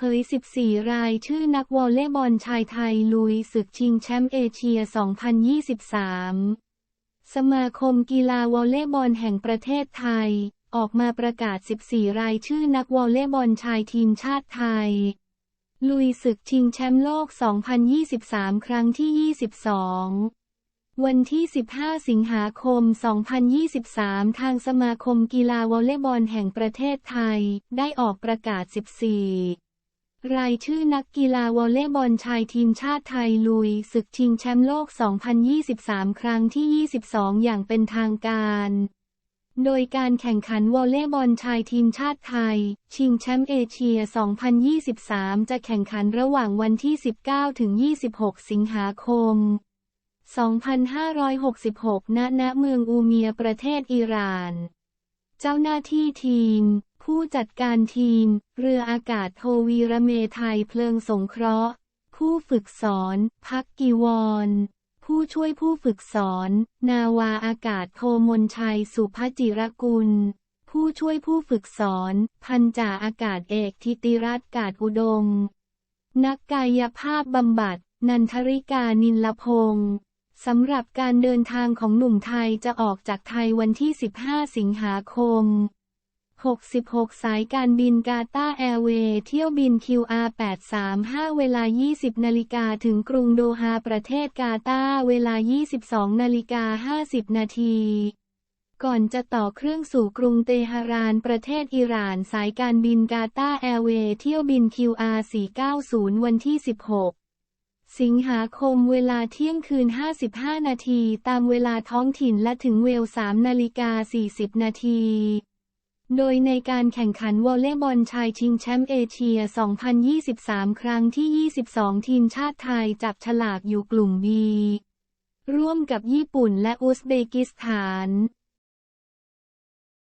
เผย 14 รายชื่อนักวอลเลย์บอลชายไทยลุยศึกชิงแชมป์เอเชีย 2023 สมาคมกีฬาวอลเลย์บอลแห่งประเทศไทย ออกมาประกาศ 14 รายชื่อนักวอลเลย์บอลชายทีมชาติไทย ลุยศึกชิงแชมป์โลก 2023 ครั้งที่ 22วันที่ 15 สิงหาคม 2023 ทางสมาคมกีฬาวอลเลย์บอลแห่งประเทศไทย ได้ออกประกาศ 14 รายชื่อนักกีฬาวอลเลย์บอลชายทีมชาติไทยลุย ศึกชิงแชมป์โลก 2023 ครั้งที่ 22 อย่างเป็นทางการ โดยการแข่งขันวอลเลย์บอลชายทีมชาติไทย ชิงแชมป์เอเชีย 2023 จะแข่งขันระหว่างวันที่ 19 ถึง 26 สิงหาคม 2566 ณ ณ เมืองอูเมียประเทศอิหร่าน เจ้าหน้าที่ทีม ผู้จัดการทีม เรืออากาศโทวีระเมไทยเพลิงสงเคราะห์ ผู้ฝึกสอน พักกีวร ผู้ช่วยผู้ฝึกสอน นาวาอากาศโทมนชัยสุภจิรกุล ผู้ช่วยผู้ฝึกสอน พันจ่าอากาศเอกทิติรัตน์กาดอุดม นักกายภาพบำบัด นันทริกานินลพงศ์สำหรับการเดินทางของหนุ่มไทยจะออกจากไทยวันที่ 15 สิงหาคม 66 สายการบินกาตาร์แอร์เวย์เที่ยวบิน QR 835 เวลา 20 นาฬิกาถึงกรุงโดฮาประเทศกาตาร์เวลา 22 นาฬิกา 50 นาทีก่อนจะต่อเครื่องสู่กรุงเตหะรานประเทศอิหร่านสายการบินกาตาร์แอร์เวย์เที่ยวบิน QR 490 วันที่ 16 สิงหาคมเวลาเที่ยงคืน 55 นาที ตามเวลาท้องถิ่นและถึงเวล3นาฬิกา 40 นาที โดยในการแข่งขันวอลเลย์บอลชายชิงแชมป์เอเชีย 2023 ครั้งที่ 22 ทีมชาติไทยจับฉลากอยู่กลุ่ม B ร่วมกับญี่ปุ่นและอุซเบกิสถาน